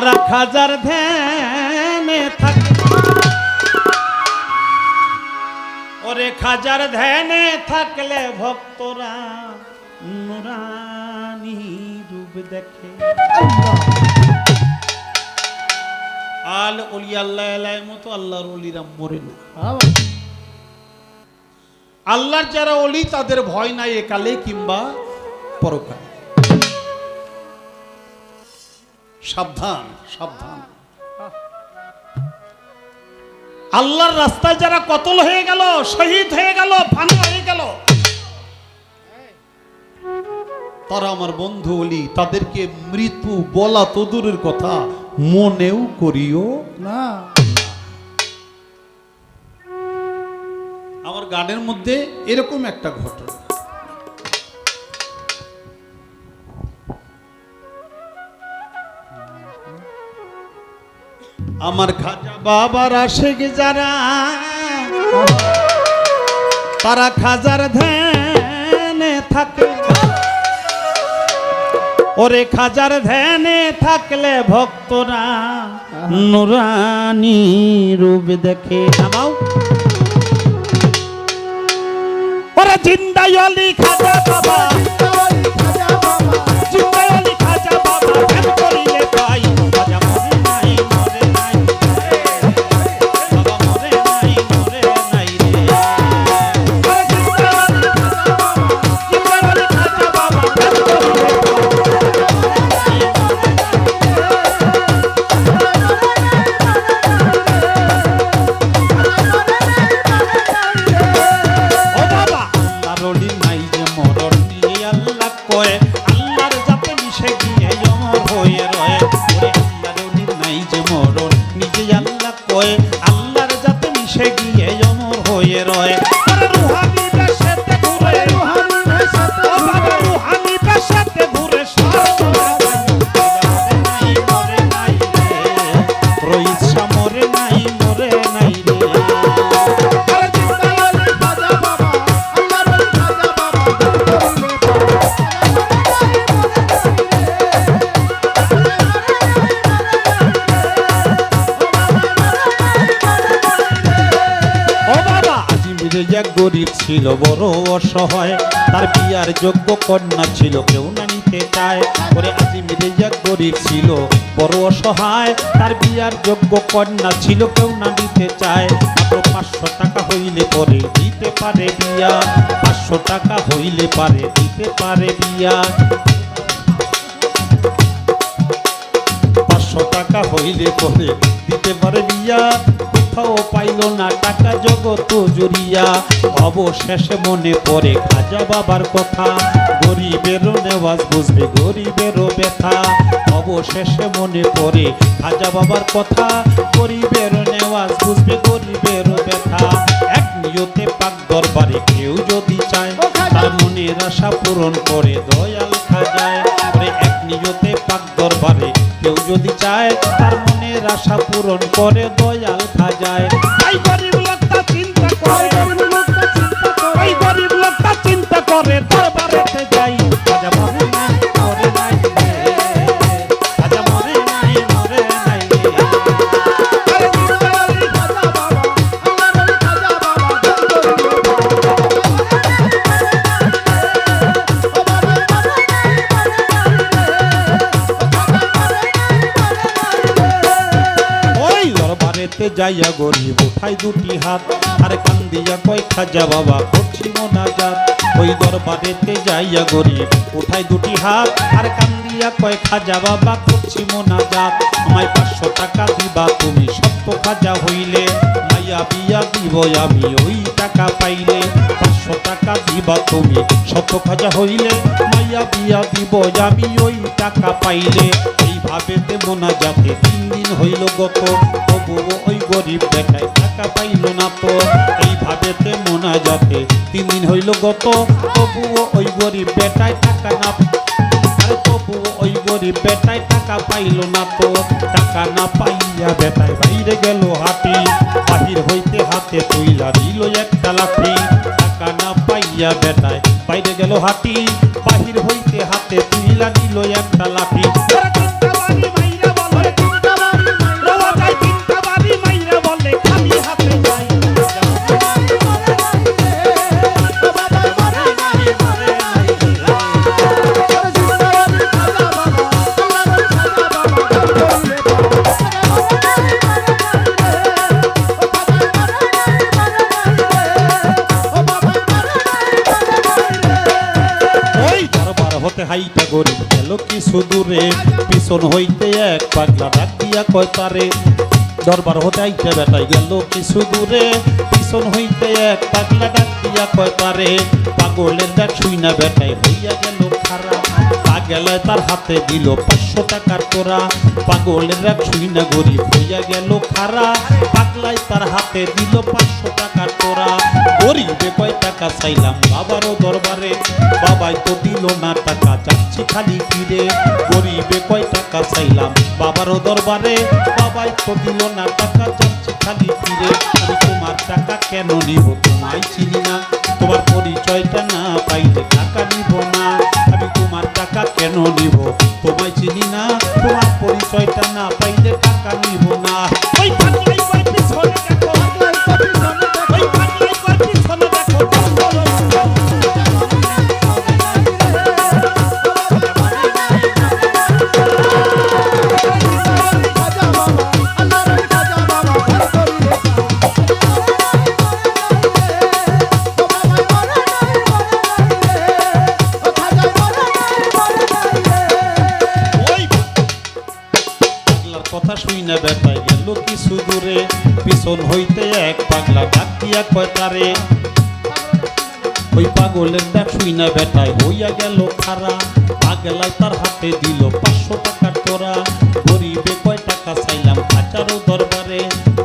তারা খাজার ধ্যানে থাকে। ওরে খাজার ধ্যানে থাকলে ভক্তরা নুরানি রূপ দেখে। আল অলি আল্লাহ আল্লাহ মতো আল্লাহর অলিরা মরে না। আল্লাহর যারা অলি, তাদের ভয় নাই একালে কিংবা পরকালে। সাবধান সাবধান। আল্লাহর রাস্তায় যারা কতল হয়ে গেল, শহীদ হয়ে গেল ফানা হয়ে গেল, তারা আমার বন্ধু অলি, তাদেরকে মৃত্যু বলা তো দূরের কথা, মনেও করিও না। আমার গানের মধ্যে এরকম একটা ঘটনা। আমার খাজা বাবার আশেক যারা, তারা খাজার ধ্যানে থাকে ওরে খাজার ধ্যানে থাকলে ভক্তরা নুরানি রূপ দেখে নামাও। ওরে জিন্দাই অলি খাজা বাবা। কয় বাবা আজিমিরে এক গরিব ছিল, বড় অসহায়, তার বিয়ার যোগ্য কন্যা ছিল, কেউ না নিতে চায় ওরে আজিমিরে এক গরিব ছিল, বড় অসহায়, তার বিয়ার যোগ্য কন্যা ছিল, কেউ না নিতে চায় মাত্র পাঁচশো টাকা হইলে পরে দিতে পারে বিয়া, পাঁচশো টাকা হইলে পারে দিতে পারে বিয়া। পাঁচশো টাকা হইলে পরে দিতে পারে বিয়া কোথাও পাইল না টাকা জগত জুড়িয়া। অবশেষে মনে পড়ে খাজা বাবার কথা। গরিবেরও নেওয়াজ বুঝবে গরিবেরও ব্যথা। অবশেষে মনে পড়ে খাজা বাবার কথা। গরিবেরও নেওয়াজ বুঝবে গরিবেরও ব্যথা। এক নিয়তে পাক দরবারে কেউ যদি চায় তার মনের আশা পূরণ করে যাইয়া গরিব উঠাই দুটি হাত। আর কান্দিয়া কয়, খাজা বাবা, করছি মোনাজাত। ওই দরবারেতে যাইয়া গরিব উঠাই দুটি হাত। আর কান্দিয়া কয়, খাজা বাবা, করছি মোনাজাত। আমায় পাঁচশো টাকা দিবা তুমি, সত্য খাজা হইলে। মাইয়া বিয়া দিব, আমি ওই টাকা পাইলে। পাঁচশো টাকা দিবা তুমি। শত খাজা হইলে মাইয়া বিয়া দিব, আমি ওই টাকা পাইলে। এইভাবে মোনা যাতে তিন দিন হইল গত, তবুও ওই গরিব বেটায় টাকা পাইল না তো। এইভাবে মোনা যাতে তিন দিন হইল গত, তবুও ওই গরিব বেটায় টাকা না তবুও ওই গরিব বেটায় টাকা পাইল না তো। টাকা না পাইয়া বেটায় বাইরে গেল হাতি। বাহির হইতে হাতে তুইলা দিল একটা লাঠি। টাকা না পাইয়া বেটায়। বাইরে গেল হাতি বাহির হইতে হাতে তুইলা নিল একটা লাঠি। কিছু সুদূরে? পিছন হইতে এক পাগলা ডাক দিয়া কয়, তারে দরবার হতে আইটা বেটাই, গেল কিছু দূরে পিছন হইতে এক পাগলা ডাক দিয়া কয়, তারে পাগলের ডাক শুই না বেটাই, হইয়া গেল খারাপ। পাগলায় তার হাতে দিল পাঁচশো টাকার তোরা। পাগলের শুই না গরিব হইয়া গেল খারা। পাগলায় তার হাতে দিল পাঁচশো টাকার তোরা। গরিবে কয় টাকা চাইলাম বাবারও দরবারে। বাবাই তো দিল না টাকা খালি ফিরে। গরিবে কয় টাকা চাইলাম বাবারও দরবারে। বাবাই তো দিল না টাকা খালি ফিরে। তোমার টাকা কেন নিব, তোমায় চিনি না। তোমার পরিচয়টা না কিছু দূরে পিছন হইতে এক পাগলা ডাক দিয়া কয়, তারে? ওই পাগলের ডাক শুই না বেটায় হইয়া গেল খারা পাগলায় তার হাতে দিল পাঁচশো টাকা তোরা গরিবে কয়, টাকা চাইলাম হাজারো দরবারে।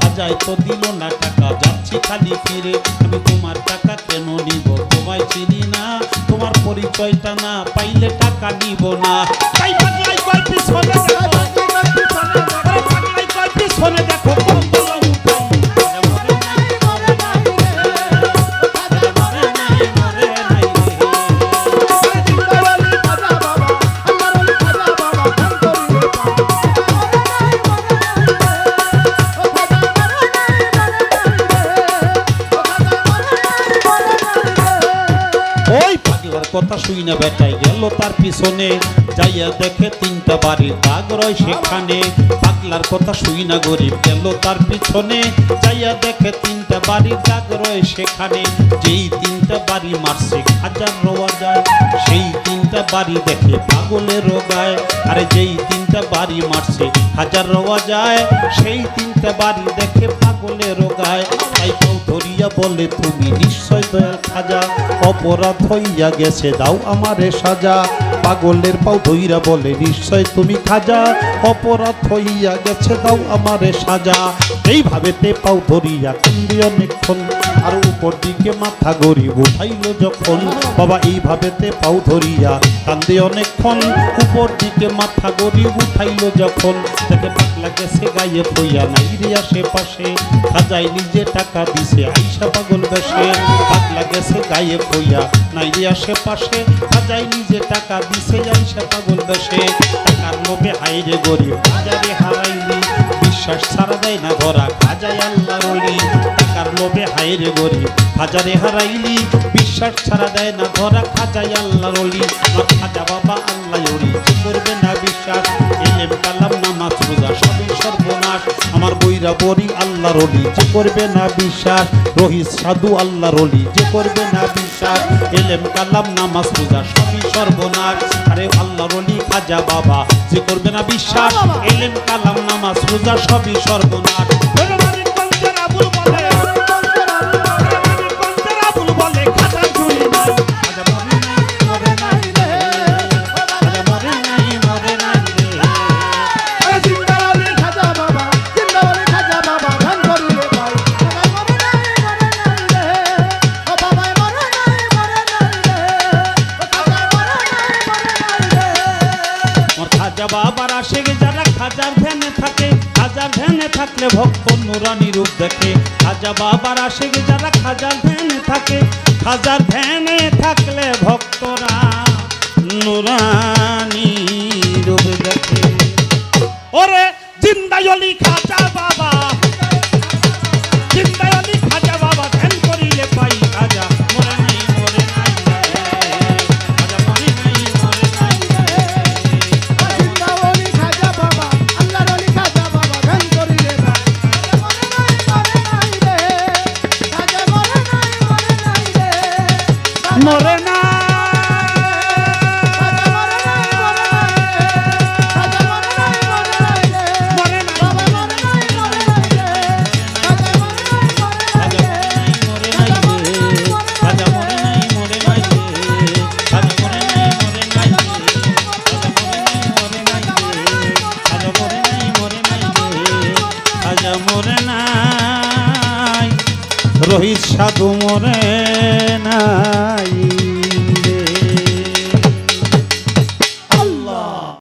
হাজায় তো দিল না টাকা, যাচ্ছি খালি ফিরে। আমি তোমার টাকা কেন নিব, তোমায় চিনি না। তোমার পরিচয়টা না পাইলে টাকা নিব না। কথা শুই না বেটাই গেল তার পিছনে। যাইয়া দেখে তিনটা বাড়ির দাগ রয় সেখানে। পাগলার কথা শুই না, গরিব গেল তার পিছনে। যাইয়া দেখে তিনটা বাড়ির দাগ রয় সেখানে। যেই তিনটা বাড়ি মারছে হাজার রোয়া যায়, সেই তিনটা বাড়ি দেখে পাগলের রোগায় আরে যেই তিনটা বাড়ি মারছে হাজার রোয়া যায়, সেই তিনটা বাড়ি দেখে পাগলের রোগায় তাই কেউ ধরিয়া বলে, তুমি নিশ্চয় দয়াল খাজা, অপরাধ হইয়া গেছে, দাও আমারে সাজা। পাগলের পাও দইরা বলে, নিশ্চয় তুমি খাজা? অপরাধ হইয়া গেছে, দাও আমারে সাজা। এইভাবে তে পাও ধরিয়া কান্দি অনেকক্ষণ আর উপর দিকে মাথা গরিব উঠাইল যখন। বাবা এইভাবে তে পাও ধরিয়া কান্দে অনেকক্ষণ। উপর দিকে মাথা গরিব উঠাইল যখন। দেখে পাগলা গেছে গায়ে পইয়া নাই রে আশেপাশে। খাজাই নিজে টাকা দিছে, আইসা পাগল বেশে। পাগলা গেছে গায়ে পইয়া নাই রে আশেপাশে। খাজাই নিজে টাকা দিছে, আইসা পাগল বেশে। টাকার লোভে হাইরে গরিব হাজারে হারাইলি। বিশ্বাস ছাড়া দেয় না ধরা। খাজাই আল্লাহ রলি টাকার লোভে হাইরে গরিব হাজারে হারাইলি, বিশ্বাস ছাড়া দেয় না ধরা। খাজাই আল্লাহ রলি খাজা বাবা আল্লাহ রলি যে করবে না বিশ্বাস? এলেম, কালাম রোজা, সবই সর্বনাশ। আমার বইরা বরি আল্লাহ রলি যে করবে না বিশ্বাস? রহিত সাধু আল্লাহ রলি যে করবে না বিশ্বাস? এলেম, কালাম রোজা, সবই সর্বনাশ। খাজা বাবা যে করবে না বিশ্বাস এলেন কালাম নামাজ রোজা সবই সর্বনাশ। নুরানি রূপ দেখে। খাজা বাবার আশেকে, যারা খাজার ধ্যানে থাকে, খাজার ধ্যানে থাকলে ভক্তরা নুরানি।